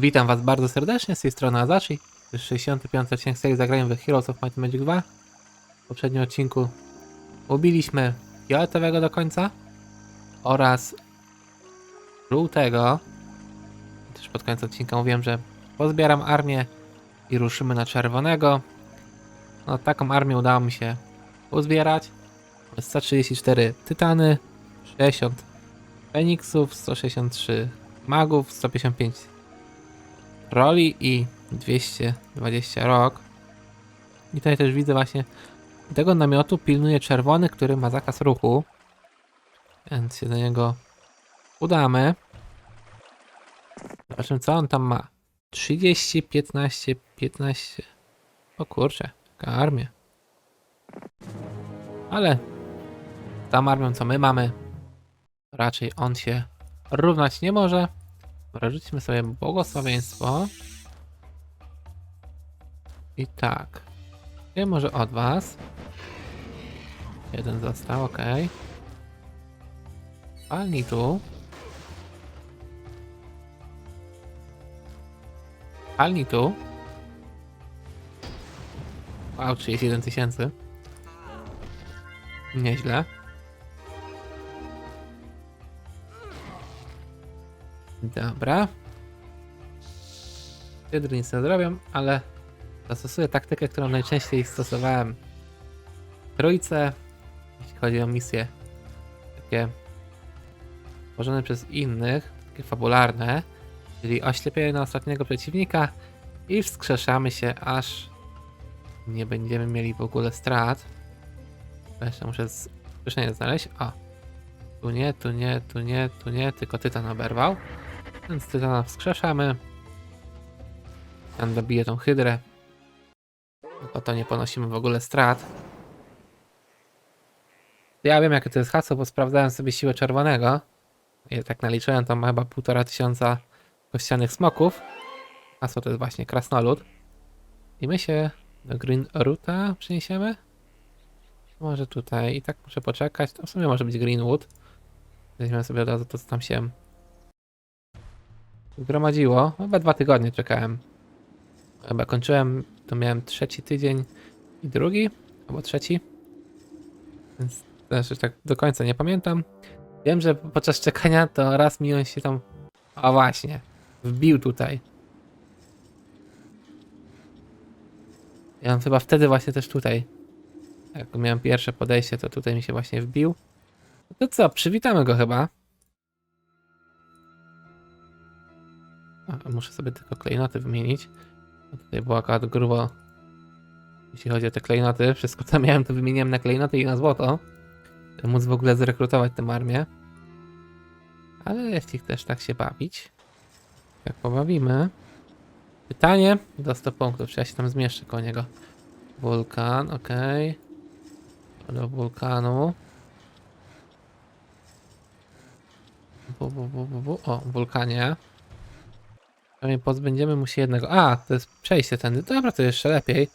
Witam Was bardzo serdecznie, z tej strony jest 65 odcinek serii Zagrajmy w Heroes of Might Magic 2. W poprzednim odcinku ubiliśmy fioletowego do końca oraz żółtego. Też pod koniec odcinka mówiłem, że pozbieram armię i ruszymy na czerwonego. No, taką armię udało mi się uzbierać. 134 tytany, 60 feniksów, 163 magów, 155 roli i 220 rok. I tutaj też widzę właśnie tego namiotu pilnuje czerwony, który ma zakaz ruchu. Więc się do niego udamy. Zobaczymy co on tam ma. 30, 15, 15. O kurczę, jaka armia. Ale z tą armią co my mamy, raczej on się równać nie może. Dobra, sobie błogosławieństwo. I tak. Nie może od was. Jeden został, ok. Palni tu. Palni tu. Wow, 31 tysięcy. Nieźle. Dobra. Hydry nic nie zrobią, ale zastosuję taktykę, którą najczęściej stosowałem w trójce, jeśli chodzi o misje takie tworzone przez innych, takie fabularne, czyli oślepienie na ostatniego przeciwnika i wskrzeszamy się, aż nie będziemy mieli w ogóle strat. Jeszcze muszę skrzeszenie znaleźć. O, tu nie, tu nie, tu nie, tu nie, tylko tytan oberwał. Więc tytana wskrzeszamy. Ten dobije tą hydrę. Tylko to nie ponosimy w ogóle strat. Ja wiem jakie to jest hasło, bo sprawdzałem sobie siłę czerwonego. I tak naliczyłem, to ma chyba półtora tysiąca kościanych smoków. Hasło to jest właśnie krasnolud. I my się do Green Ruta przeniesiemy. Może tutaj. I tak muszę poczekać. To w sumie może być Greenwood. Weźmiemy sobie od razu to, co tam się zgromadziło. Chyba dwa tygodnie czekałem. Chyba kończyłem, to miałem trzeci tydzień i drugi, albo trzeci. Więc też tak do końca nie pamiętam. Wiem, że podczas czekania to raz mi on się tam. O właśnie, wbił tutaj. Ja chyba wtedy właśnie też tutaj. Jak miałem pierwsze podejście, to tutaj mi się właśnie wbił. No to co, przywitamy go chyba. Muszę sobie tylko klejnoty wymienić. Tutaj było akurat grubo. Jeśli chodzi o te klejnoty, wszystko co miałem to wymieniłem na klejnoty i na złoto. By móc w ogóle zrekrutować tę armię. Ale jeśli chcesz tak się bawić, jak pobawimy. Pytanie do 100 punktów, czy ja się tam zmieszczę koło niego. Wulkan, ok. Do wulkanu. Bu, bu, bu, bu, bu. O, wulkanie. Pewnie pozbędziemy mu się jednego. A, to jest przejście tędy. Dobra, to jeszcze lepiej.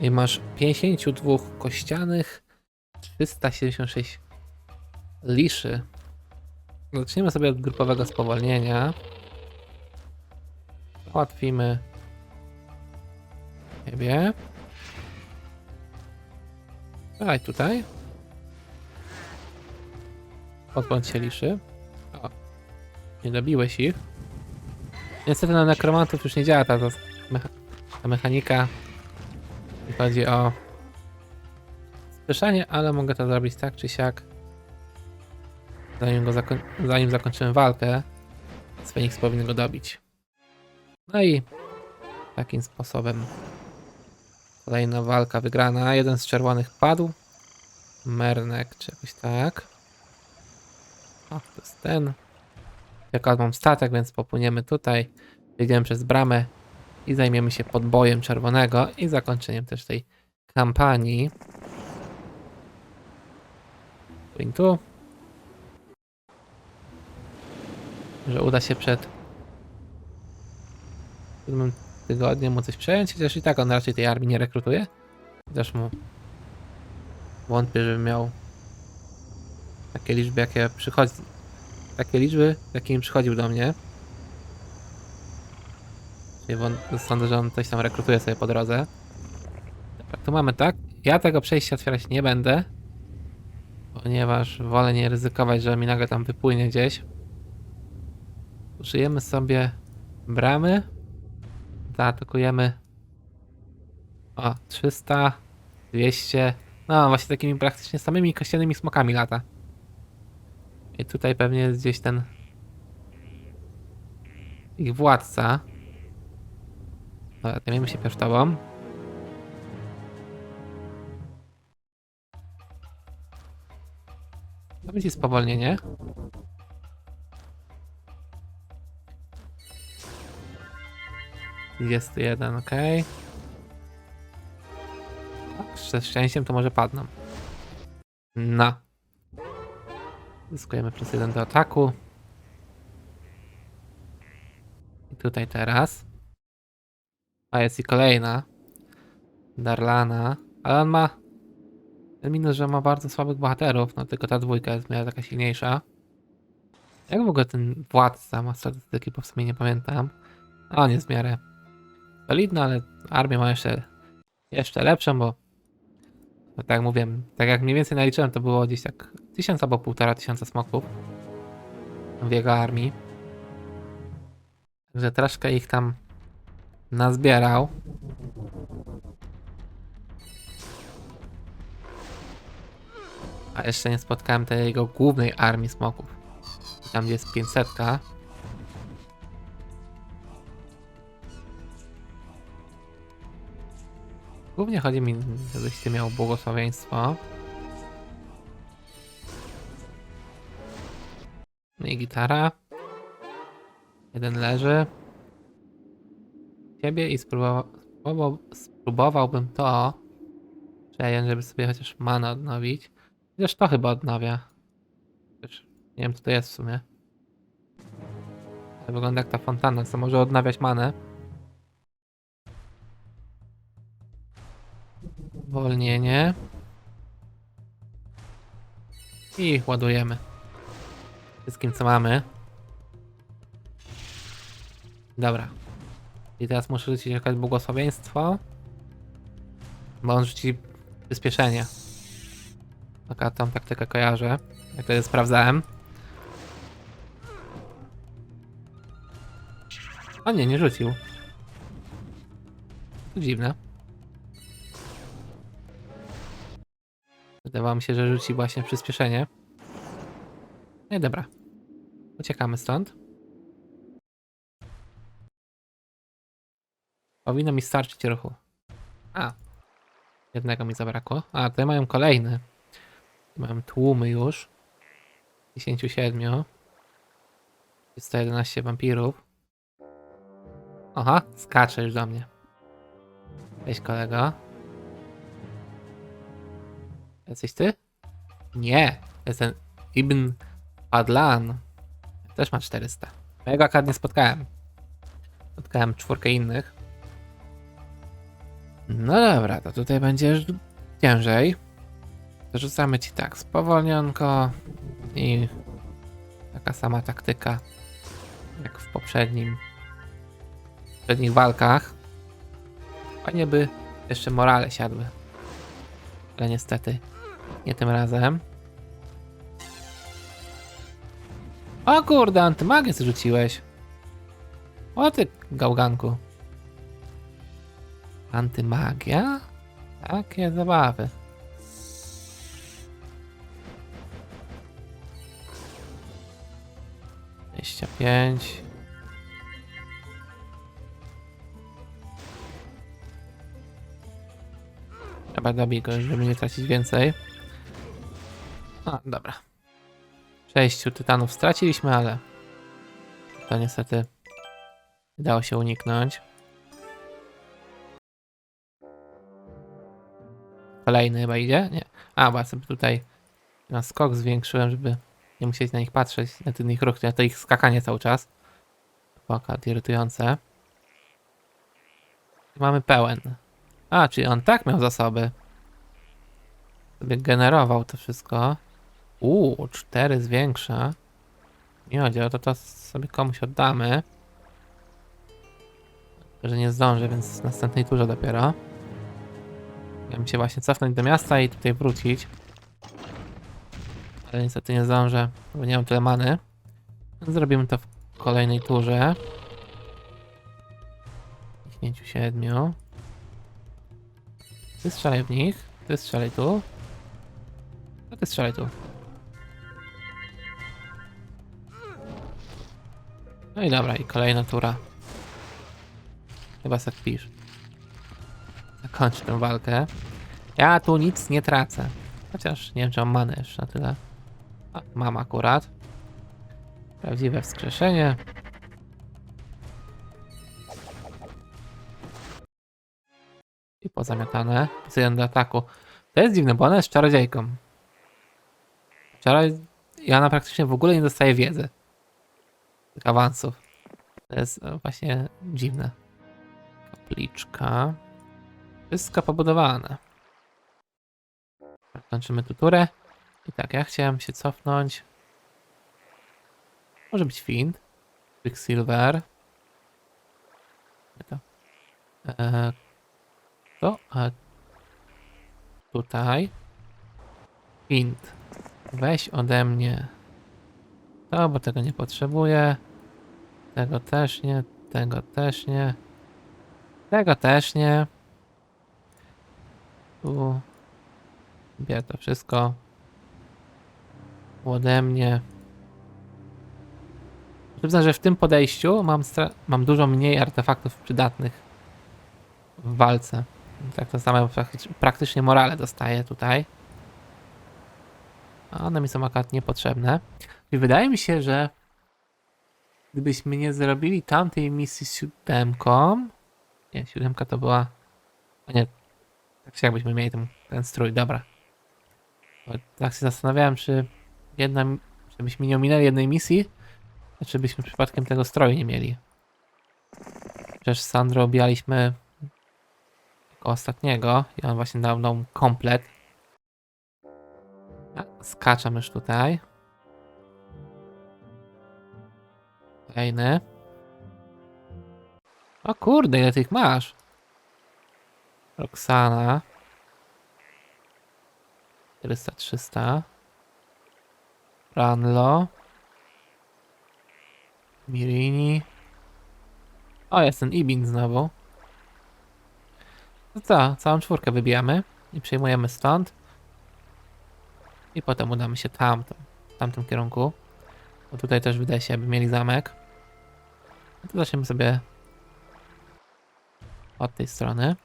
I masz 52 kościanych, 376 liszy. Zacznijmy sobie od grupowego spowolnienia. Załatwimy ciebie. Daj tutaj. Podbądź się liszy. Nie dobiłeś ich. Niestety na nekromantów już nie działa ta, mecha ta mechanika. Jeśli chodzi o spieszanie, ale mogę to zrobić tak czy siak. Zanim, go zako zanim zakończymy walkę, Sfenix powinien go dobić. No i takim sposobem kolejna walka wygrana. Jeden z czerwonych padł. Mernek czy jakoś tak. O, to jest ten. Akurat mam statek, więc popłyniemy tutaj. Jedziemy przez bramę i zajmiemy się podbojem czerwonego i zakończeniem też tej kampanii. Płyń tu. Że uda się przed siódmym tygodniem mu coś przejąć, chociaż i tak on raczej tej armii nie rekrutuje. Chociaż mu wątpię, żeby miał takie liczby, jakie przychodzi, takie liczby, jakimi przychodził do mnie. Czyli sądzę, że on coś tam rekrutuje sobie po drodze. Dobra, tu mamy tak. Ja tego przejścia otwierać nie będę. Ponieważ wolę nie ryzykować, że mi nagle tam wypłynie gdzieś. Użyjemy sobie bramy. Zaatakujemy. O, 300, 200. No, właśnie takimi praktycznie samymi kościelnymi smokami lata. I tutaj pewnie jest gdzieś ten ich władca. Dobra, zajmiemy się pierwszy tobą. To będzie spowolnienie. Jest jeden, ok. Ze szczęściem to może padną. No. Zyskujemy plus jeden do ataku. I tutaj teraz. A jest i kolejna. Darlana. Ale on ma. Ten minus, że ma bardzo słabych bohaterów. No tylko ta dwójka jest w miarę taka silniejsza. Jak w ogóle ten władca ma statystyki, bo w sumie nie pamiętam. A on jest w miarę solidny, ale armię ma jeszcze, jeszcze lepszą, bo no tak jak mówiłem, tak jak mniej więcej naliczyłem, to było gdzieś tak tysiąc albo półtora tysiąca smoków w jego armii. Także troszkę ich tam nazbierał. A jeszcze nie spotkałem tej jego głównej armii smoków. Tam gdzie jest 500. Głównie chodzi mi, żebyś ty miał błogosławieństwo. No i gitara. Jeden leży. Ciebie i spróbował, spróbował, spróbowałbym to przejąć, żeby sobie chociaż manę odnowić. Chociaż to chyba odnawia. Nie wiem co to jest w sumie. To wygląda jak ta fontanna, co może odnawiać manę. Wolnienie. I ładujemy. Wszystkim co mamy. Dobra. I teraz muszę rzucić jakieś błogosławieństwo. Bo on rzuci przyspieszenie. Taka tą taktykę kojarzę. Jak to sprawdzałem. O nie, nie rzucił. To dziwne. Wydawało mi się, że rzuci właśnie przyspieszenie. No i dobra. Uciekamy stąd. Powinno mi starczyć ruchu. A. Jednego mi zabrakło. A, tutaj mają kolejny. Mam tłumy już. 57. 111 wampirów. Aha, skacze już do mnie. Cześć kolego. Jesteś ty? Nie, jestem Ibn Adlan. Też ma 400. Mojego akad nie spotkałem. Spotkałem czwórkę innych. No dobra, to tutaj będzie ciężej. Rzucamy ci tak, spowolnionko i taka sama taktyka jak w poprzednim w poprzednich walkach. Fajnie by jeszcze morale siadły. Ale niestety nie tym razem. O kurde, antymagię zrzuciłeś. O ty gałganku. Antymagia? Takie zabawy. 25. Trzeba dobić go, żeby nie tracić więcej. A, dobra. Sześciu tytanów straciliśmy, ale to niestety udało się uniknąć. Kolejny chyba idzie? Nie. A, bo ja sobie tutaj na skok zwiększyłem, żeby nie musieć na nich patrzeć, na ten ich ruch, na to ich skakanie cały czas. Akurat irytujące. Mamy pełen. A, czyli on tak miał zasoby. Sobie generował to wszystko. Uuu, 4 zwiększa. Nie chodzi o to, to sobie komuś oddamy. Że nie zdążę, więc w następnej turze dopiero. Miałem się właśnie cofnąć do miasta i tutaj wrócić. Ale niestety nie zdążę, bo nie mam tyle many. Zrobimy to w kolejnej turze. Kliknięciu siedmiu. Ty strzelaj w nich, ty strzelaj tu. A ty strzelaj tu. No i dobra, i kolejna tura. Chyba se pisz. Zakończę tę walkę. Ja tu nic nie tracę. Chociaż nie wiem, czy mam manę jeszcze na tyle. A, mam akurat. Prawdziwe wskrzeszenie. I pozamiatane. Jeden do ataku. To jest dziwne, bo ona jest czarodziejką. Wczoraj ja na praktycznie w ogóle nie dostaję wiedzy. Awansów. To jest e, właśnie dziwne. Kapliczka. Wszystko pobudowane. Kończymy tu turę. I tak, ja chciałem się cofnąć. Może być Find. Quicksilver. To. Eee, to, a tutaj. Find. Weź ode mnie. To, bo tego nie potrzebuję. Tego też nie. Tego też nie. Tego też nie. Tu. Bierę to wszystko. Ode mnie. Przyznam, że w tym podejściu mam, mam dużo mniej artefaktów przydatnych w walce. Tak to samo praktycz- praktycznie morale dostaję tutaj. A one mi są akurat niepotrzebne. I wydaje mi się, że gdybyśmy nie zrobili tamtej misji z siódemką. Nie, siódemka to była. A nie. Tak się jakbyśmy mieli ten, ten strój, dobra. Bo tak się zastanawiałem, czy jedna. Żebyśmy nie ominęli jednej misji, a czy byśmy przypadkiem tego stroju nie mieli. Przecież Sandro objaliśmy jako ostatniego i on właśnie dał nam komplet. Skaczam już tutaj. Kolejny. O kurde, ile tych masz? Roxana. 400, 300. Ranlo. Mirini. O, jest ten Ibin znowu. No co, całą czwórkę wybijamy i przejmujemy stąd. I potem udamy się tamtą, w tamtym kierunku. Bo tutaj też wydaje się, aby mieli zamek. To zaczniemy sobie od tej strony.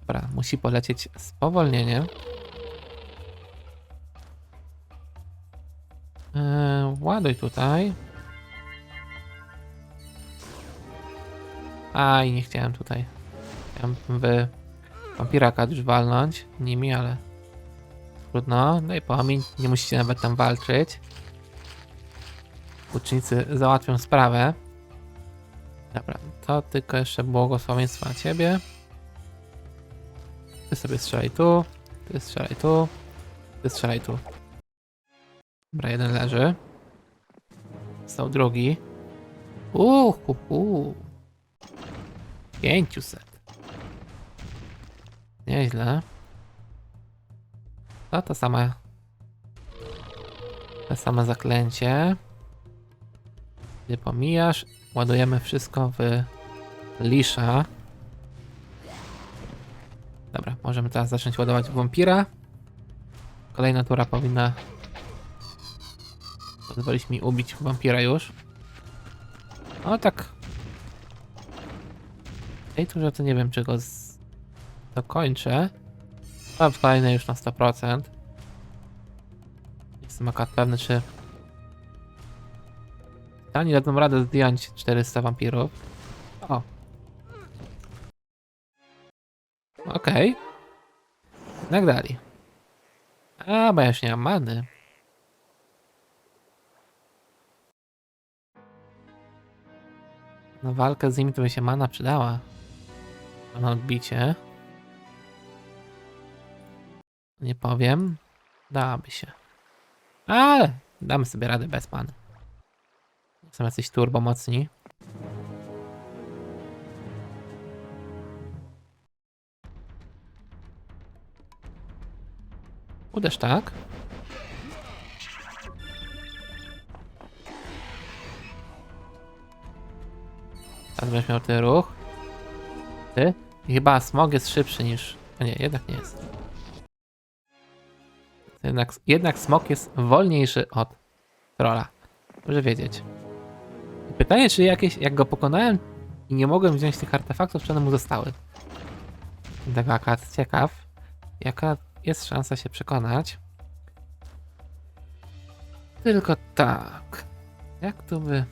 Dobra, musi polecieć spowolnienie. Eee, ładuj tutaj. Aj, nie chciałem tutaj. Chciałem w wampiraka już walnąć nimi, ale trudno. No i pomiń, nie musicie nawet tam walczyć. Ucznicy załatwią sprawę. Dobra, to tylko jeszcze błogosławieństwo na ciebie. Ty sobie strzelaj tu, ty strzelaj tu, ty strzelaj tu. Dobra, jeden leży. Stał drugi. Uhuhu. 500. Nieźle. To to same. To same zaklęcie. Gdy pomijasz, ładujemy wszystko w lisza. Dobra, możemy teraz zacząć ładować wampira. Kolejna tura powinna pozwolić mi ubić wampira już. O tak. W tej turze to nie wiem, czy go z... dokończę. A w kolejnej już na 100%. Jestem akurat pewny, czy oni dadzą radę zdjąć 400 wampirów. O. Okej. Jak dali. A, bo ja już nie mam many. Na walkę z nimi to by się mana przydała. Na odbicie. Nie powiem. Dałaby się. Ale damy sobie radę bez many. Są jacyś turbo mocni. Uderz tak. Teraz będziesz miał ten ruch. Ty? Chyba smog jest szybszy niż... A nie, jednak nie jest. Jednak, jednak smok jest wolniejszy od trolla. Może wiedzieć. Pytanie, czy jakieś, jak go pokonałem i nie mogłem wziąć tych artefaktów, czy one mu zostały. Tego ciekaw. Jaka jest szansa się przekonać. Tylko tak. Jak tu by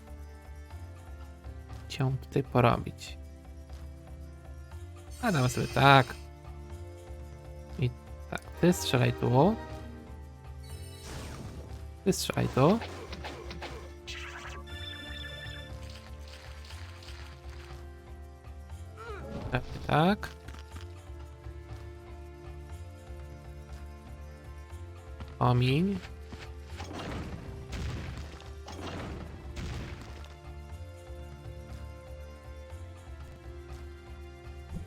cię tutaj porobić? A damy sobie tak. I tak, ty strzelaj tu. Ty strzelaj tu. Tak, tak. Omiń.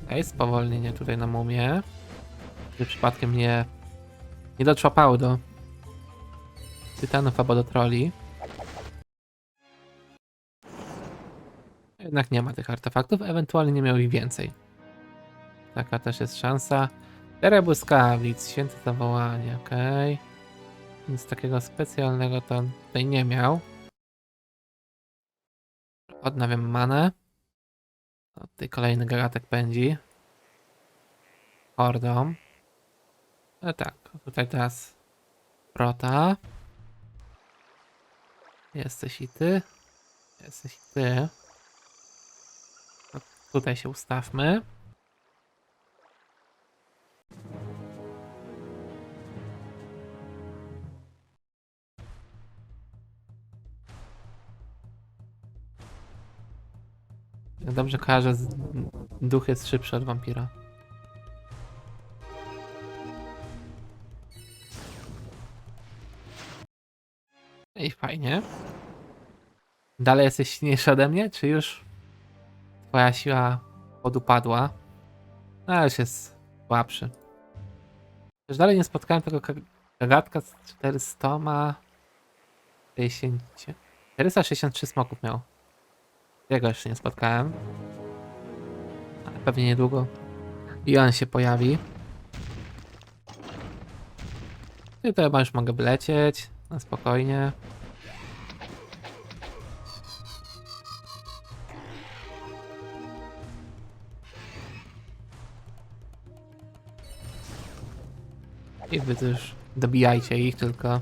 Ej, spowolnienie tutaj na mumie. Żeby przypadkiem nie, nie dotrzapały do tytanów albo do troli. Jednak nie ma tych artefaktów, ewentualnie nie miał ich więcej. Taka też jest szansa. Cztery błyskawic, święte zawołanie, okej. Nic takiego specjalnego to tutaj nie miał. Odnawiam manę. O, tutaj kolejny garatek pędzi. Hordą. No tak, tutaj teraz Prota. Jesteś i ty. Jesteś i ty. No, tutaj się ustawmy. Dobrze z- duch jest szybszy od wampira. I fajnie. Dalej jesteś silniejszy ode mnie, czy już twoja siła podupadła? No, już jest słabszy. Też dalej nie spotkałem tego ka- gagatka z 400 60. 463 smoków miał. Jego jeszcze nie spotkałem. Ale pewnie niedługo. I on się pojawi. I to chyba już mogę wlecieć. Na spokojnie. I wy też dobijajcie ich tylko.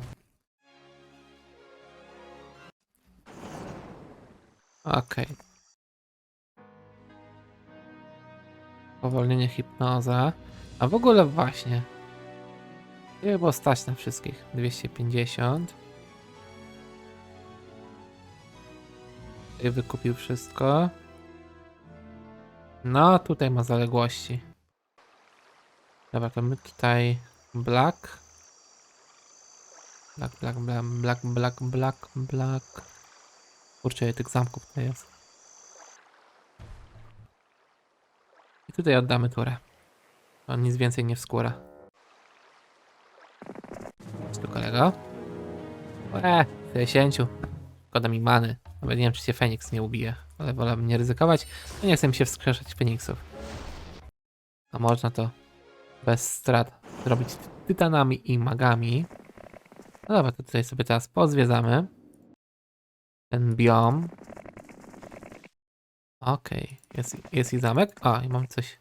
Okej. Powolnienie hipnoza. A w ogóle właśnie. Ile było stać na wszystkich? 250. I wykupił wszystko. No, tutaj ma zaległości. Dobra, to my tutaj black. Black, black, black, black, black, black, black. Kurczę, tych zamków tutaj jest. I tutaj oddamy turę. On nic więcej nie wskóra. Tu kolego. Eee, 60. Szkoda mi many. Nawet nie wiem, czy się Feniks nie ubije. Ale wolałbym nie ryzykować. No nie chcę mi się wskrzeszać Feniksów. A można to bez strat zrobić tytanami i magami. No dobra, to tutaj sobie teraz pozwiedzamy. Ten biom. Okej, jest, jest i zamek. A, i mam coś.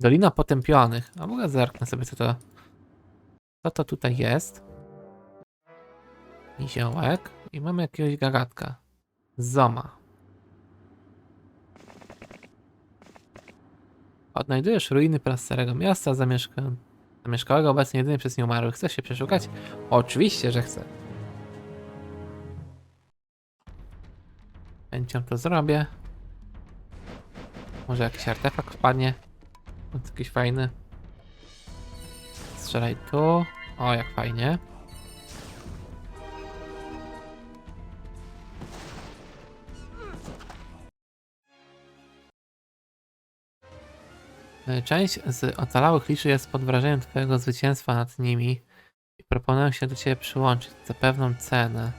Dolina Potępionych. A mogę zerknę sobie, co to... Co to tutaj jest? Niziołek. I mamy jakiegoś gagatka. Zoma. Odnajdujesz ruiny prastarego miasta zamieszka... zamieszkałego obecnie jedynie przez nieumarłych. Chcesz się przeszukać? Oczywiście, że chcę. Chęcią to zrobię. Może jakiś artefakt wpadnie. Jakiś fajny. Strzelaj tu. O, jak fajnie. Część z ocalałych liczy jest pod wrażeniem twojego zwycięstwa nad nimi i proponują się do ciebie przyłączyć za pewną cenę.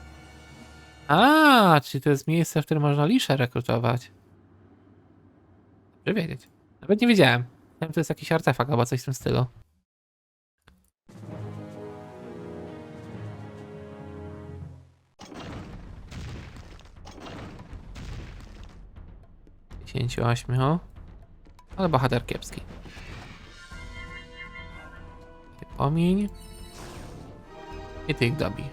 A, czyli to jest miejsce, w którym można lisze rekrutować. Dobrze wiedzieć. Nawet nie wiedziałem. Wiem, to jest jakiś artefakt albo coś w tym stylu. Dziesięciu ośmiu. Ale bohater kiepski. Ty Pomiń. I ty ich dobij.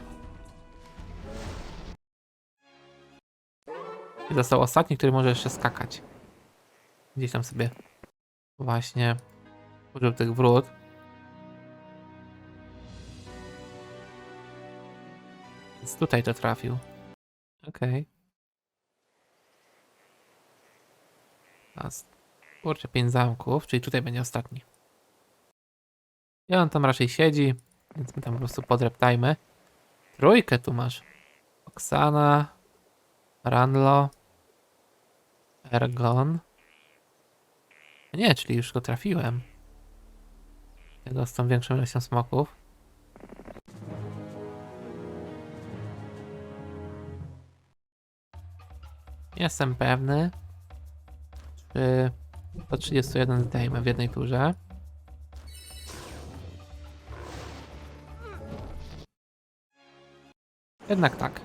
I został ostatni, który może jeszcze skakać. Gdzieś tam sobie właśnie użył tych wrót. Więc tutaj to trafił. Okej. Teraz kurczę pięć zamków, czyli tutaj będzie ostatni. I on tam raczej siedzi, więc my tam po prostu podreptajmy. Trójkę tu masz. Oksana, Ranlo, Ergon. Nie, czyli już go trafiłem. Tego z tą większą ilością smoków. Jestem pewny, czy po 31 zdejmę w jednej turze. Jednak tak.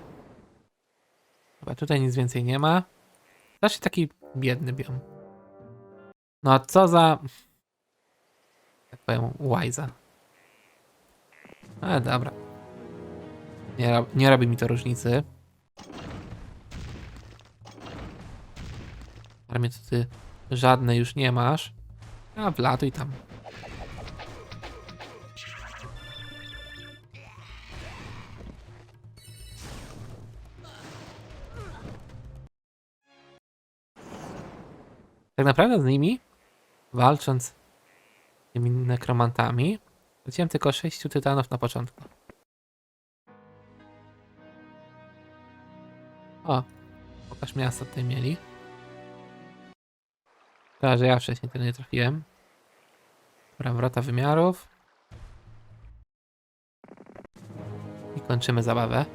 Chyba tutaj nic więcej nie ma. Znaczy taki biedny biom. No co za... Tak powiem, łajza. Ale dobra. Nie, nie robi mi to różnicy. Armię to ty żadnej już nie masz. A wlatuj tam. Tak naprawdę z nimi, walcząc z tymi nekromantami, straciłem tylko 6 tytanów na początku. O, pokaż miasto tutaj mieli. Szkoda, że ja wcześniej tego nie trafiłem. Dobra, wrota wymiarów. I kończymy zabawę.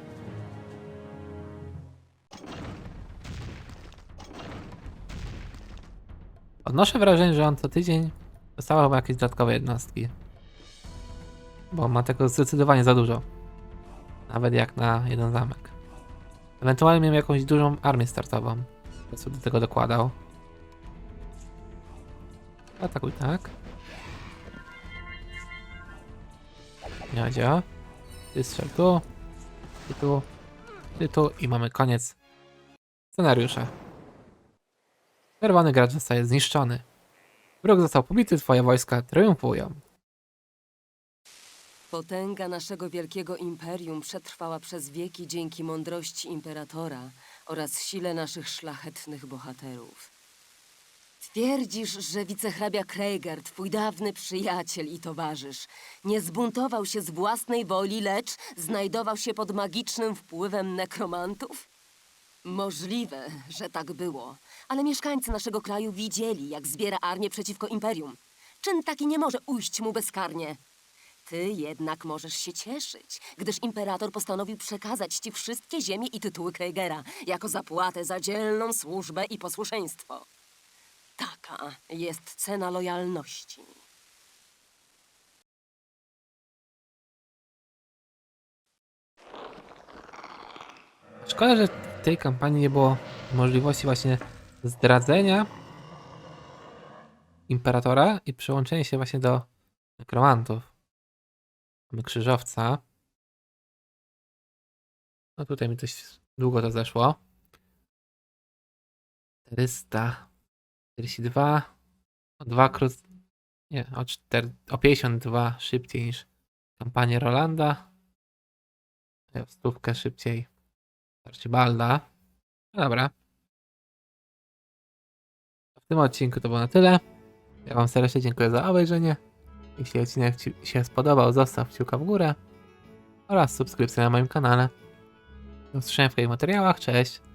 Odnoszę wrażenie, że on co tydzień dostawał chyba jakieś dodatkowe jednostki. Bo ma tego zdecydowanie za dużo. Nawet jak na jeden zamek. Ewentualnie miał jakąś dużą armię startową. Po prostu do tego dokładał. Atakuj tak. Miadzia. Ty strzel tu. Ty tu. Ty tu. I mamy koniec scenariusza. Czerwony gracz zostaje zniszczony. Wróg został pobity, twoje wojska triumfują. Potęga naszego wielkiego imperium przetrwała przez wieki dzięki mądrości imperatora oraz sile naszych szlachetnych bohaterów. Twierdzisz, że wicehrabia Krieger, twój dawny przyjaciel i towarzysz, nie zbuntował się z własnej woli, lecz znajdował się pod magicznym wpływem nekromantów? Możliwe, że tak było, ale mieszkańcy naszego kraju widzieli, jak zbiera armię przeciwko imperium. Czyn taki nie może ujść mu bezkarnie. Ty jednak możesz się cieszyć, gdyż imperator postanowił przekazać ci wszystkie ziemie i tytuły Kriegera jako zapłatę za dzielną służbę i posłuszeństwo. Taka jest cena lojalności. Szkoda, że w tej kampanii nie było możliwości właśnie zdradzenia imperatora i przyłączenia się właśnie do nekromantów. Mamy krzyżowca. No tutaj mi coś długo to zeszło. 400. 42. O 2 krót. Nie, o, 4, o 52 szybciej niż kampanię Rolanda. W stówkę szybciej. Archibalda. No dobra. W tym odcinku to było na tyle. Ja Wam serdecznie dziękuję za obejrzenie Jeśli odcinek Ci się spodobał, zostaw kciuka w górę oraz subskrypcję na moim kanale. Do usłyszenia w kolejnych materiałach, cześć!